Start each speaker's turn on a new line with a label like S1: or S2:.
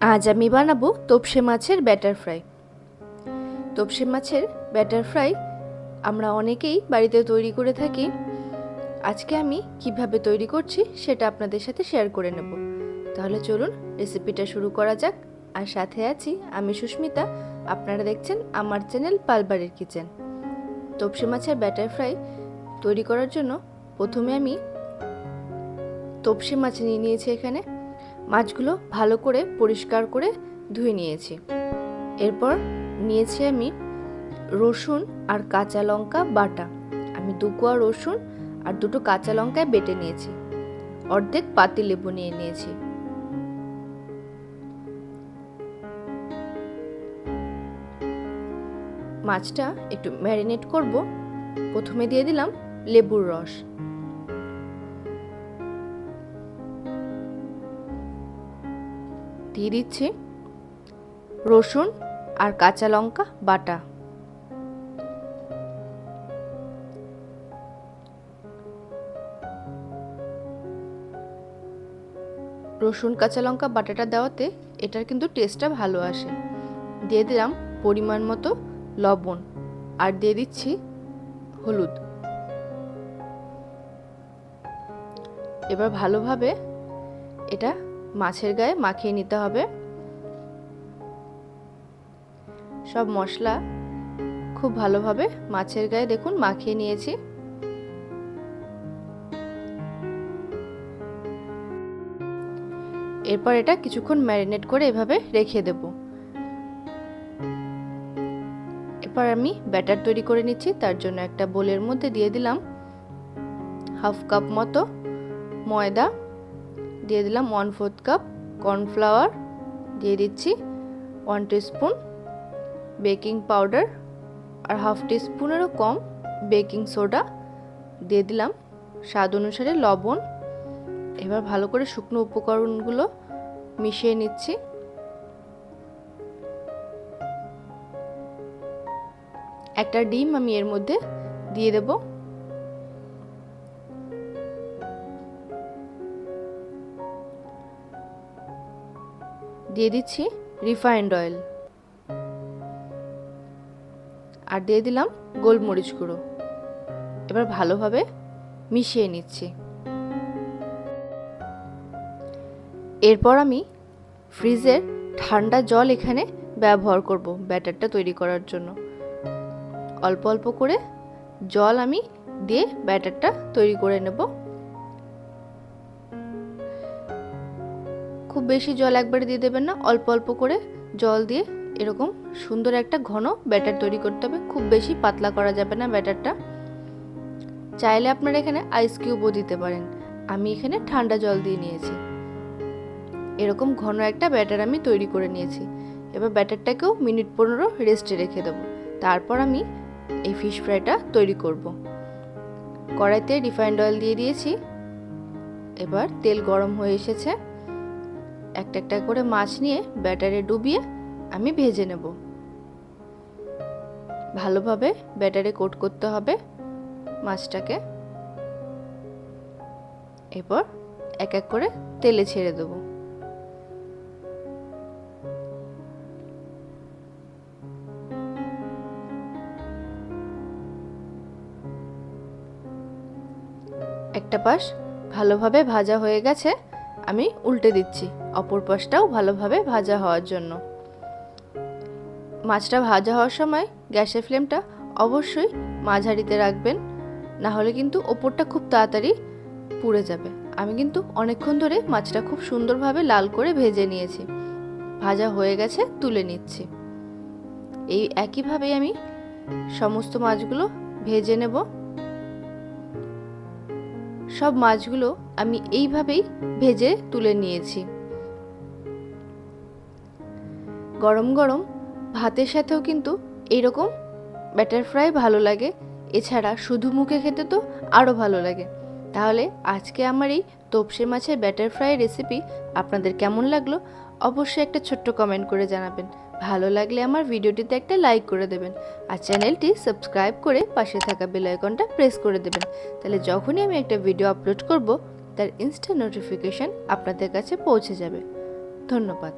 S1: আজ আমি বানাবো তোপসে মাছের ব্যাটার ফ্রাই তোপসে মাছের ব্যাটার ফ্রাই আমরা অনেকেই বাড়িতে তৈরি করে থাকি। আজকে আমি কীভাবে তৈরি করছি সেটা আপনাদের সাথে শেয়ার করে নেব। তাহলে চলুন রেসিপিটা শুরু করা যাক। আর সাথে আছি আমি সুস্মিতা। আপনারা দেখছেন আমার চ্যানেল পালবাড়ির কিচেন তোপসে মাছের ব্যাটার ফ্রাই তৈরি করার জন্য প্রথমে আমি তোপসে মাছ নিয়ে নিয়েছি এখানে। মাছগুলো ভালো করে পরিষ্কার করে ধুয়ে নিয়েছি। এরপর নিয়েছি আমি রসুন আর কাঁচা লঙ্কা বাটা। আমি দু কোয়া রসুন আর দুটো কাঁচা লঙ্কায় বেটে নিয়েছি। অর্ধেক পাতি লেবু নিয়ে নিয়েছি। মাছটা একটু ম্যারিনেট করব। প্রথমে দিয়ে দিলাম লেবুর রস। দিয়ে দিচ্ছি। রসুন আর কাঁচা লঙ্কা বাটা। রসুন, কাঁচা লঙ্কা, বাটাটা দেওয়াতে এটার কিন্তু টেস্টটা ভালো আসে। দিয়ে দিলাম পরিমাণ মতো লবণ আর দিয়ে দিচ্ছি হলুদ। এবার ভালোভাবে এটা মাছের গায়ে মাখিয়ে নিতে হবে। সব মশলা খুব ভালোভাবে মাছের গায়ে দেখুন মাখিয়ে নিয়েছি। এরপর এটা কিছুক্ষণ ম্যারিনেট করে এভাবে রেখে দেব। এরপর আমি ব্যাটার তৈরি করে নিচ্ছি, তার জন্য একটা বোলের মধ্যে দিয়ে দিলাম হাফ কাপ মতো ময়দা। দিয়ে দিলাম ওয়ান ফোর্থ কাপ কর্নফ্লাওয়ার দিয়ে দিচ্ছি ওয়ান স্পুন বেকিং পাউডার আর হাফ স্পুনেরও কম বেকিং সোডা দিয়ে দিলাম। স্বাদ অনুসারে লবণ। এবার ভালো করে শুকনো উপকরণগুলো মিশিয়ে নিচ্ছি। একটা ডিম আমি এর মধ্যে দিয়ে দেবো। দিয়ে দিচ্ছি রিফাইন্ড অয়েল আর দিয়ে দিলাম গোলমরিচ গুঁড়ো। এবার ভালোভাবে মিশিয়ে নিচ্ছি। এরপর আমি ফ্রিজের ঠান্ডা জল এখানে ব্যবহার করব ব্যাটারটা তৈরি করার জন্য। অল্প অল্প করে জল আমি দিয়ে ব্যাটারটা তৈরি করে নেব। খুব বেশি জল একবারে দিয়ে দেবেন না, অল্প অল্প করে জল দিয়ে এরকম সুন্দর একটা ঘন ব্যাটার তৈরি করতে হবে। খুব বেশি পাতলা করা যাবে না ব্যাটারটা। চাইলে আপনারা এখানে আইস কিউবও দিতে পারেন। আমি এখানে ঠান্ডা জল দিয়ে নিয়েছি। এরকম ঘন একটা ব্যাটার আমি তৈরি করে নিয়েছি। এবার ব্যাটারটাকেও মিনিট পনেরো রেস্টে রেখে দেবো। তারপর আমি এই ফিশ ফ্রাইটা তৈরি করব। কড়াইতে রিফাইন্ড অয়েল দিয়ে দিয়েছি। এবার তেল গরম হয়ে এসেছে। একটা একটা করে মাছ নিয়ে ব্যাটারে ডুবিয়ে আমি ভেজে নেব। ভালোভাবে ব্যাটারে কোট করতে হবে মাছটাকে। এরপর এক এক করে তেলে ছেড়ে দেবো। একটা পাশ ভালোভাবে ভাজা হয়ে গেছে, আমি উল্টে দিচ্ছি। অপর পাশটাও ভালোভাবে ভাজা হওয়ার জন্য। মাছটা ভাজা হওয়ার সময় গ্যাসের ফ্লেমটা অবশ্যই মাঝারিতে রাখবেন, না হলে কিন্তু ওপরটা খুব তাড়াতাড়ি পুড়ে যাবে। আমি কিন্তু অনেকক্ষণ ধরে মাছটা খুব সুন্দরভাবে লাল করে ভেজে নিয়েছি। ভাজা হয়ে গেছে, তুলে নিচ্ছি। এই একইভাবেই আমি সমস্ত মাছগুলো ভেজে নেব। সব মাছগুলো আমি এইভাবেই ভেজে তুলে নিয়েছি। গরম গরম, ভাতের সাথেও কিন্তু এইরকম ব্যাটার ফ্রাই ভালো লাগে। এছাড়া শুধু মুখে খেতে তো আরও ভালো লাগে। তাহলে আজকে আমার এই তোপসে মাছের ব্যাটার ফ্রাই রেসিপি আপনাদের কেমন লাগল? অবশ্যই একটা ছোট্ট কমেন্ট করে জানাবেন। ভালো লাগলে আমার ভিডিওটিতে একটা লাইক করে দেবেন। আর চ্যানেলটি সাবস্ক্রাইব করে পাশে থাকা বেল আইকনটা প্রেস করে দেবেন। তাহলে যখনই আমি একটা ভিডিও আপলোড করব, তার ইনস্ট্যান্ট নোটিফিকেশান আপনাদের কাছে পৌঁছে যাবে। ধন্যবাদ।